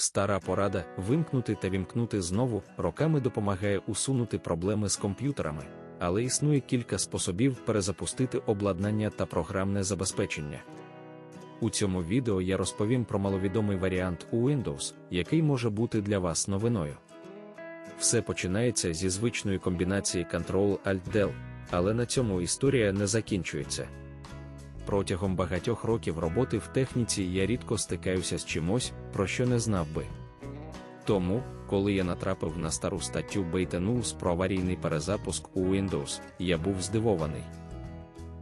Стара порада вимкнути та вімкнути знову роками допомагає усунути проблеми з комп'ютерами, але існує кілька способів перезапустити обладнання та програмне забезпечення. У цьому відео я розповім про маловідомий варіант у Windows, який може бути для вас новиною. Все починається зі звичної комбінації Ctrl-Alt-Del, але на цьому історія не закінчується. Протягом багатьох років роботи в техніці я рідко стикаюся з чимось, про що не знав би. Тому, коли я натрапив на стару статтю Beta про аварійний перезапуск у Windows, я був здивований.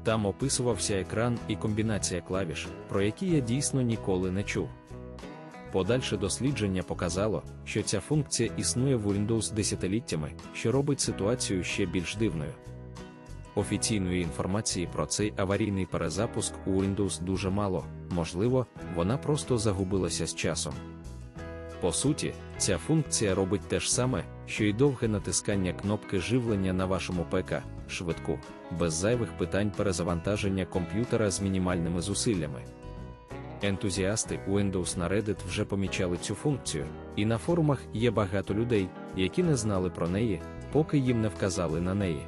Там описувався екран і комбінація клавіш, про які я дійсно ніколи не чув. Подальше дослідження показало, що ця функція існує в Windows десятиліттями, що робить ситуацію ще більш дивною. Офіційної інформації про цей аварійний перезапуск у Windows дуже мало, можливо, вона просто загубилася з часом. По суті, ця функція робить те ж саме, що й довге натискання кнопки живлення на вашому ПК, швидку, без зайвих питань перезавантаження комп'ютера з мінімальними зусиллями. Ентузіасти Windows на Reddit вже помічали цю функцію, і на форумах є багато людей, які не знали про неї, поки їм не вказали на неї.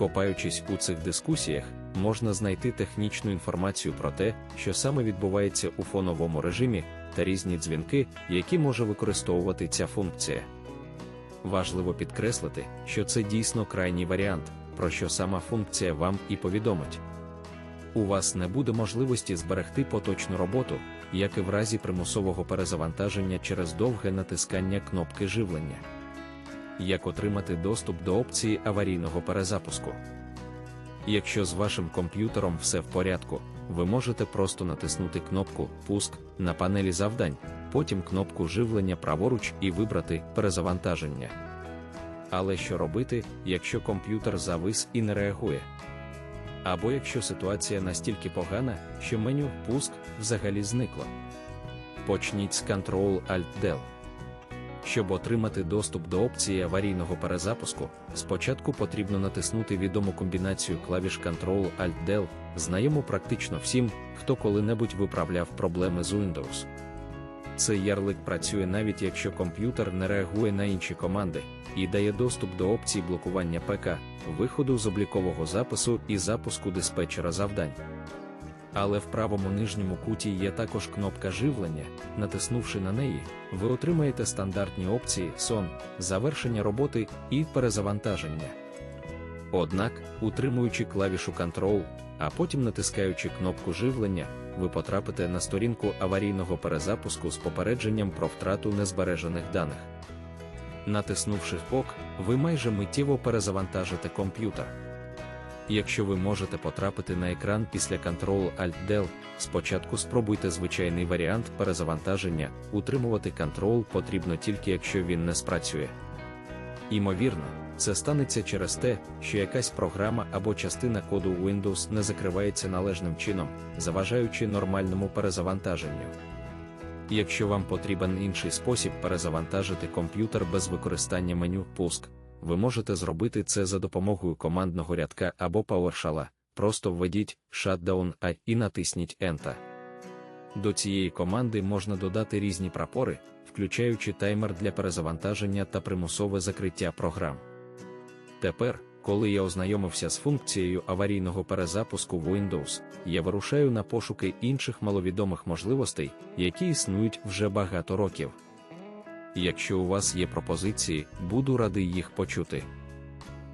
Копаючись у цих дискусіях, можна знайти технічну інформацію про те, що саме відбувається у фоновому режимі, та різні дзвінки, які може використовувати ця функція. Важливо підкреслити, що це дійсно крайній варіант, про що сама функція вам і повідомить. У вас не буде можливості зберегти поточну роботу, як і в разі примусового перезавантаження через довге натискання кнопки живлення. Як отримати доступ до опції аварійного перезапуску? Якщо з вашим комп'ютером все в порядку, ви можете просто натиснути кнопку Пуск на панелі завдань, потім кнопку живлення праворуч і вибрати перезавантаження. Але що робити, якщо комп'ютер завис і не реагує? Або якщо ситуація настільки погана, що меню Пуск взагалі зникло. Почніть з Ctrl-Alt-Del. Щоб отримати доступ до опції аварійного перезапуску, спочатку потрібно натиснути відому комбінацію клавіш Ctrl-Alt-Del, знайому практично всім, хто коли-небудь виправляв проблеми з Windows. Цей ярлик працює навіть якщо комп'ютер не реагує на інші команди і дає доступ до опції блокування ПК, виходу з облікового запису і запуску диспетчера завдань. Але в правому нижньому куті є також кнопка живлення. Натиснувши на неї, ви отримаєте стандартні опції сон, завершення роботи і перезавантаження. Однак, утримуючи клавішу Ctrl, а потім натискаючи кнопку живлення, ви потрапите на сторінку аварійного перезапуску з попередженням про втрату незбережених даних. Натиснувши ок, ви майже миттєво перезавантажите комп'ютер. Якщо ви можете потрапити на екран після Ctrl-Alt-Del, спочатку спробуйте звичайний варіант перезавантаження, утримувати Ctrl потрібно тільки якщо він не спрацює. Імовірно, це станеться через те, що якась програма або частина коду Windows не закривається належним чином, заважаючи нормальному перезавантаженню. Якщо вам потрібен інший спосіб перезавантажити комп'ютер без використання меню Пуск, ви можете зробити це за допомогою командного рядка або PowerShell. Просто введіть Shutdown A і натисніть Enter. До цієї команди можна додати різні прапори, включаючи таймер для перезавантаження та примусове закриття програм. Тепер, коли я ознайомився з функцією аварійного перезапуску Windows, я вирушаю на пошуки інших маловідомих можливостей, які існують вже багато років. Якщо у вас є пропозиції, буду радий їх почути.